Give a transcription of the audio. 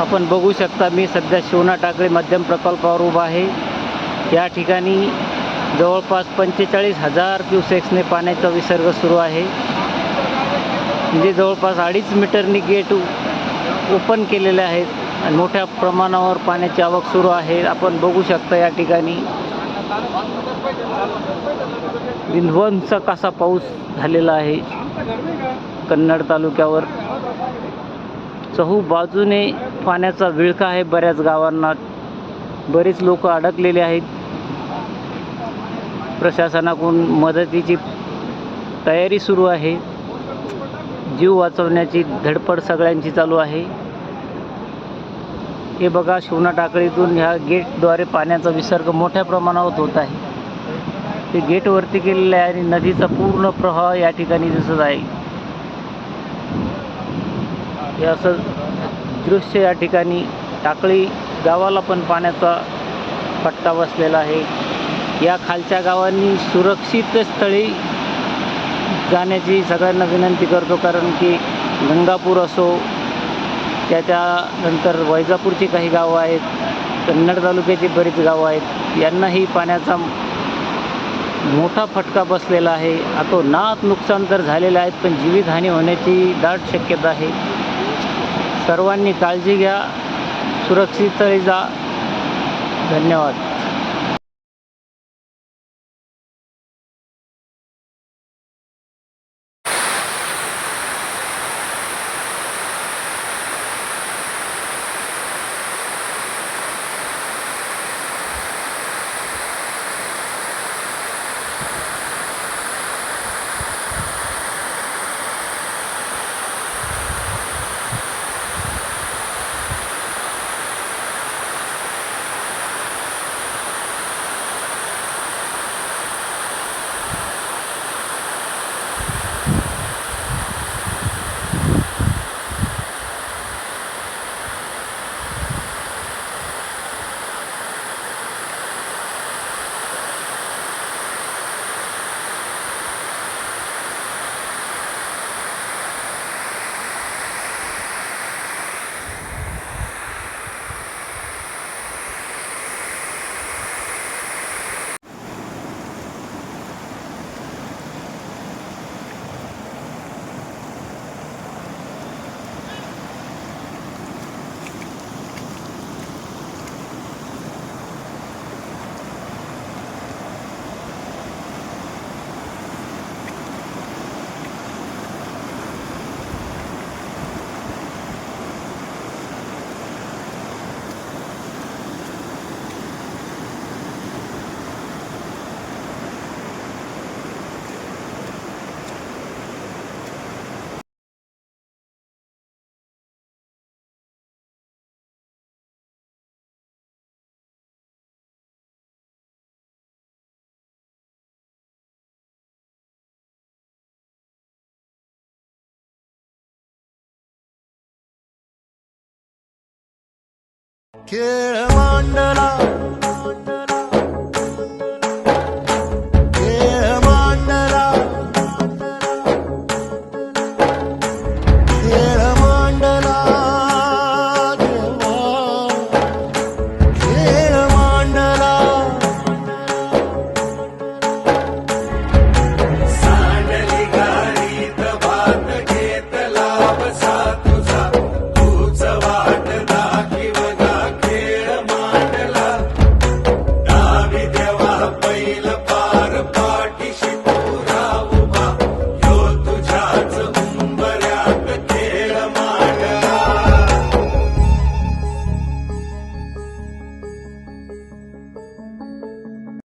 आपण बघू शकता मी सध्या शिवना टाकळी मध्यम प्रकल्पावर उभा आहे. या ठिकाणी जवळपास पंचेचाळीस हजार क्युसेक्सने पाण्याचा विसर्ग सुरू आहे. म्हणजे जवळपास अडीच मीटरनी गेट ओपन केलेले आहेत आणि मोठ्या प्रमाणावर पाण्याची आवक सुरू आहे. आपण बघू शकता या ठिकाणी विध्वंसक असा पाऊस झालेला आहे. कन्नड तालुक्यावर चहू बाजूने पाण्याचा विळखा आहे बऱ्याच गावांना. बरेच लोक अडकलेले आहेत. प्रशासनाकडून मदतीची तयारी सुरू आहे. जीव वाचवण्याची धडपड सगळ्यांची चालू आहे. हे बघा शिवना टाकळीतून ह्या गेटद्वारे पाण्याचा विसर्ग मोठ्या प्रमाणावर होत आहे. ते गेटवरती केलेलं आहे आणि नदीचा पूर्ण प्रवाह या ठिकाणी दिसत आहे. हे असं दृश्य या ठिकाणी टाकळी गावाला पण पाण्याचा फटका बसलेला आहे. या खालच्या गावांनी सुरक्षित स्थळी जाण्याची सगळ्यांना विनंती करतो कारण की गंगापूर असो त्याच्यानंतर वैजापूरची काही गावं आहेत कन्नड तालुक्याची बरीच गावं आहेत यांनाही पाण्याचा मोठा फटका बसलेला आहे. आता नात नुकसान तर झालेलं आहेत पण जीवितहानी होण्याची दाट शक्यता आहे. सर्वांनी काळजी घ्या सुरक्षितही जा. धन्यवाद. खेळ मांडला